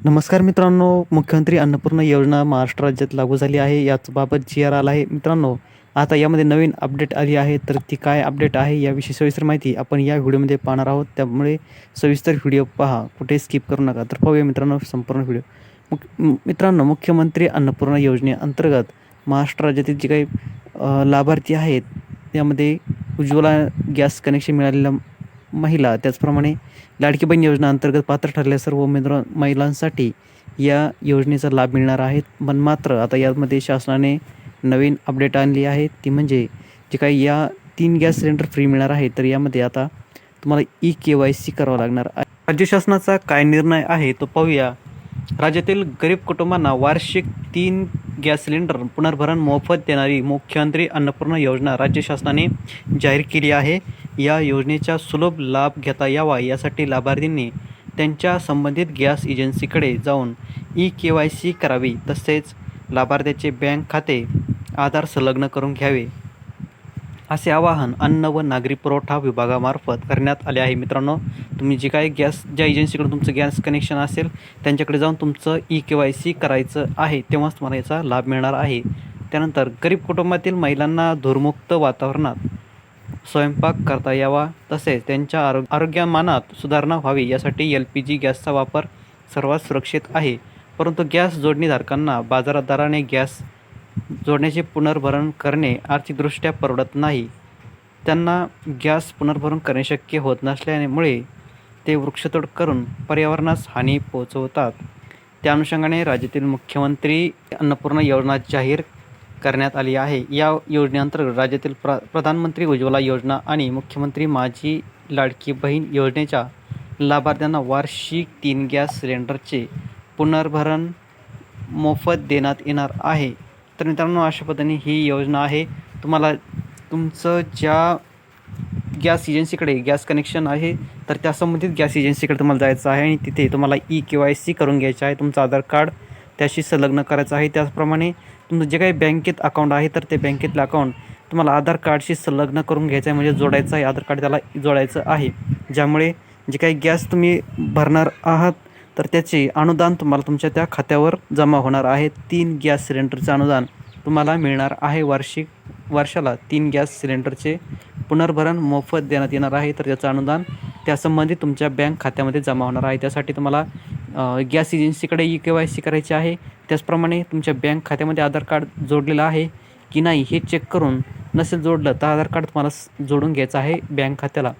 नमस्कार मित्रांनो मुख्यमंत्री अन्नपूर्णा योजना महाराष्ट्र राज्यात लागू झाली आहे. याचबाबत जी आर आला आहे. मित्रांनो आता यामध्ये नवीन अपडेट आली आहे. तर ती काय अपडेट आहे याविषयी सविस्तर माहिती आपण या व्हिडिओमध्ये पाहणार आहोत. त्यामुळे सविस्तर व्हिडिओ पहा. कुठे स्किप करू नका. तर पाहूया मित्रांनो संपूर्ण व्हिडिओ. मुख मित्रांनो मुख्यमंत्री अन्नपूर्णा योजनेअंतर्गत महाराष्ट्र राज्यातील जे काही लाभार्थी आहेत त्यामध्ये उज्ज्वला गॅस कनेक्शन मिळालेल्या महिला त्याचप्रमाणे लाडकी बहीण योजना अंतर्गत पात्र ठरलेल्या सर्व उमेदवार महिलांसाठी या योजनेचा लाभ मिळणार आहे पण मात्र आता यामध्ये शासनाने नवीन अपडेट आणली आहे. ती म्हणजे जे काही या तीन गॅस सिलेंडर फ्री मिळणार आहे तर यामध्ये आता तुम्हाला ई के वाय सी करावं लागणार आहे. राज्य शासनाचा काय निर्णय आहे तो पाहूया. राज्यातील गरीब कुटुंबांना वार्षिक तीन गॅस सिलेंडर पुनर्भरण मोफत देणारी मुख्यमंत्री अन्नपूर्णा योजना राज्य शासनाने जाहीर केली आहे. या योजनेचा सुलभ लाभ घेता यावा यासाठी लाभार्थींनी त्यांच्या संबंधित गॅस एजन्सीकडे जाऊन ई के वाय सी करावी तसेच लाभार्थ्याचे बँक खाते आधार संलग्न करून घ्यावे. असे आवाहन अन्न व नागरी पुरवठा विभागामार्फत करण्यात आले आहे. मित्रांनो तुम्ही जे काही गॅस ज्या एजन्सीकडून तुमचं गॅस कनेक्शन असेल त्यांच्याकडे जाऊन तुमचं ई के वाय सी करायचं आहे तेव्हाच तुम्हाला याचा लाभ मिळणार आहे. त्यानंतर गरीब कुटुंबातील महिलांना धूरमुक्त वातावरणात स्वयंपाक करता यावा तसेच त्यांच्या आरो आरोग्यमानात सुधारणा व्हावी यासाठी एल पी जी गॅसचा वापर सर्वात सुरक्षित आहे. परंतु गॅस जोडणीधारकांना बाजारात दराने गॅस जोडण्याचे पुनर्भरण करणे आर्थिकदृष्ट्या परवडत नाही. त्यांना गॅस पुनर्भरण करणे शक्य होत नसल्यामुळे ते वृक्षतोड करून पर्यावरणास हानी पोहोचवतात. त्या अनुषंगाने राज्यातील मुख्यमंत्री अन्नपूर्णा योजना जाहीर करण्यात आली आहे. या योजनेअंतर्गत राज्यातील प्र प्रधानमंत्री उज्ज्वला योजना आणि मुख्यमंत्री माझी लाडकी बहीण योजनेच्या लाभार्थ्यांना वार्षिक तीन गॅस सिलेंडरचे पुनर्भरण मोफत देण्यात येणार आहे. तर मित्रांनो अशा पद्धतीने ही योजना आहे. तुम्हाला तुमचं ज्या गॅस एजन्सीकडे गॅस कनेक्शन आहे तर त्या संबंधित गॅस एजन्सीकडे तुम्हाला जायचं आहे आणि तिथे तुम्हाला ई के वाय सी करून घ्यायचं आहे. तुमचं आधार कार्ड त्याशी संलग्न करायचं आहे. त्याचप्रमाणे तुमचं जे काही बँकेत अकाउंट आहे तर ते बँकेतलं अकाउंट तुम्हाला आधार कार्डशी संलग्न करून घ्यायचं आहे म्हणजे जोडायचं आहे आधार कार्ड त्याला जोडायचं आहे. ज्यामुळे जे काही गॅस तुम्ही भरणार आहात तर त्याचे अनुदान तुम्हाला तुमच्या त्या खात्यावर जमा होणार आहे. तीन गॅस सिलेंडरचं अनुदान तुम्हाला मिळणार आहे वार्षिक वर्षाला तीन गॅस सिलेंडरचे पुनर्भरण मोफत देण्यात येणार आहे. तर त्याचं अनुदान त्यासंबंधी तुमच्या बँक खात्यामध्ये जमा होणार आहे. त्यासाठी तुम्हाला गॅस एजन्सीकडे ई के वाय सी करायची आहे. त्याचप्रमाणे तुमच्या बँक खात्यामध्ये आधार कार्ड जोडलेलं आहे की नाही हे चेक करून नसेल जोडलं तर आधार कार्ड तुम्हाला जोडून घ्यायचं आहे बँक खात्याला.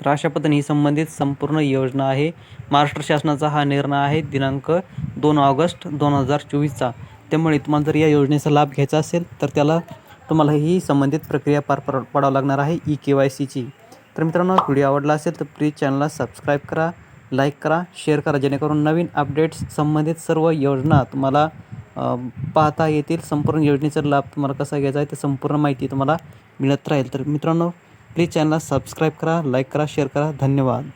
तर अशा पद्धतीने ही संबंधित संपूर्ण योजना आहे. महाराष्ट्र शासनाचा हा निर्णय आहे दिनांक दोन ऑगस्ट दोन हजार चोवीसचा. त्यामुळे तुम्हाला जर या योजनेचा लाभ घ्यायचा असेल तर त्याला तुम्हाला ही संबंधित प्रक्रिया पार पड पाडावं लागणार आहे ई के वाय सीची तर मित्रांनो व्हिडिओ आवडला असेल तर प्लीज चॅनलला सबस्क्राईब करा. लाईक करा शेअर करा जेणेकरून नवीन अपडेट्स संबंधित सर्व योजना तुम्हाला पाहता येतील. संपूर्ण योजनेचा लाभ तुम्हाला कसा घ्यायचा आहे ते संपूर्ण माहिती तुम्हाला मिळत राहील. तर मित्रांनो प्लीज चॅनलला सबस्क्राईब करा लाईक करा शेअर करा. धन्यवाद.